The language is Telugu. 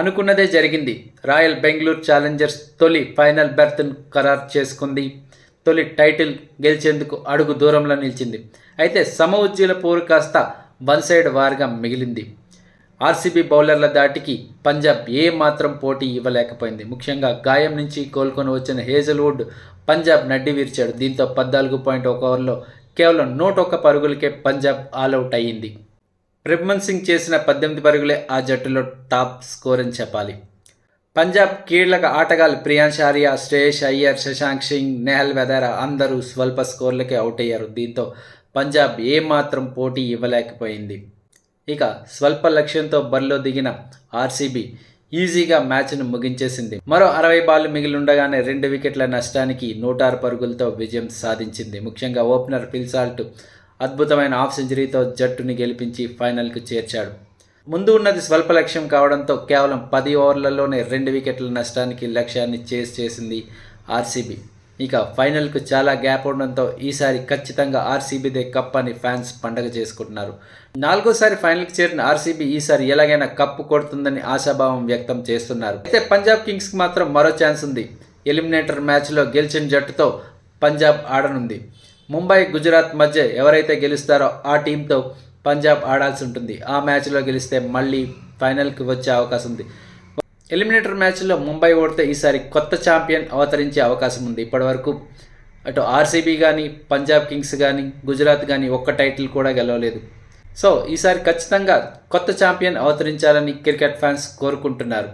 అనుకున్నదే జరిగింది. రాయల్ బెంగళూరు ఛాలెంజర్స్ తొలి ఫైనల్ బెర్త్ను ఖరారు చేసుకుంది. తొలి టైటిల్ గెలిచేందుకు అడుగు దూరంలో నిలిచింది. అయితే సమ ఉజ్జీల పోరు కాస్త వన్ సైడ్ వార్గా మిగిలింది. ఆర్సీబీ బౌలర్ల దాటికి పంజాబ్ ఏ మాత్రం పోటీ ఇవ్వలేకపోయింది. ముఖ్యంగా గాయం నుంచి కోలుకొని వచ్చిన హేజల్వుడ్ పంజాబ్ నడ్డి విరిచాడు. దీంతో పద్నాలుగు పాయింట్ ఒక ఓవర్లో కేవలం నూట ఒక్క పరుగులకే పంజాబ్ ఆల్అవుట్ అయ్యింది. రిబ్మన్ సింగ్ చేసిన పద్దెనిమిది పరుగులే ఆ జట్టులో టాప్ స్కోర్ అని చెప్పాలి. పంజాబ్ కీలక ఆటగాళ్ళు ప్రియాంశ్ ఆర్య శ్రేయస్ అయ్యర్ శశాంక్ సింగ్ నెహల్ వెదారా అందరూ స్వల్ప స్కోర్లకే అవుట్ అయ్యారు. దీంతో పంజాబ్ ఏమాత్రం పోటీ ఇవ్వలేకపోయింది. ఇక స్వల్ప లక్ష్యంతో బరిలో దిగిన ఆర్సీబీ ఈజీగా మ్యాచ్ను ముగించేసింది. మరో అరవై బాల్ మిగిలి ఉండగానే రెండు వికెట్ల నష్టానికి నూట ఆరు పరుగులతో విజయం సాధించింది. ముఖ్యంగా ఓపెనర్ ఫిల్సాల్ట్ అద్భుతమైన హాఫ్ సెంచరీతో జట్టుని గెలిపించి ఫైనల్కు చేర్చాడు. ముందు ఉన్నది స్వల్ప లక్ష్యం కావడంతో కేవలం పది ఓవర్లలోనే రెండు వికెట్ల నష్టానికి లక్ష్యాన్ని చేస్ చేసింది ఆర్సీబీ. ఇక ఫైనల్కు చాలా గ్యాప్ ఉండడంతో ఈసారి ఖచ్చితంగా ఆర్సీబీదే కప్ అని ఫ్యాన్స్ పండగ చేసుకుంటున్నారు. నాలుగోసారి ఫైనల్కి చేరిన ఆర్సీబీ ఈసారి ఎలాగైనా కప్పు కొడుతుందని ఆశాభావం వ్యక్తం చేస్తున్నారు. అయితే పంజాబ్ కింగ్స్కి మాత్రం మరో ఛాన్స్ ఉంది. ఎలిమినేటర్ మ్యాచ్లో గెలిచిన జట్టుతో పంజాబ్ ఆడనుంది. ముంబై గుజరాత్ మధ్య ఎవరైతే గెలుస్తారో ఆ టీంతో పంజాబ్ ఆడాల్సి ఉంటుంది. ఆ మ్యాచ్లో గెలిస్తే మళ్ళీ ఫైనల్కి వచ్చే అవకాశం ఉంది. ఎలిమినేటర్ మ్యాచ్లో ముంబై ఓడితే ఈసారి కొత్త ఛాంపియన్ అవతరించే అవకాశం ఉంది. ఇప్పటివరకు అటు ఆర్సీబీ కానీ పంజాబ్ కింగ్స్ కానీ గుజరాత్ కానీ ఒక్క టైటిల్ కూడా గెలవలేదు. సో ఈసారి ఖచ్చితంగా కొత్త ఛాంపియన్ అవతరించాలని క్రికెట్ ఫ్యాన్స్ కోరుకుంటున్నారు.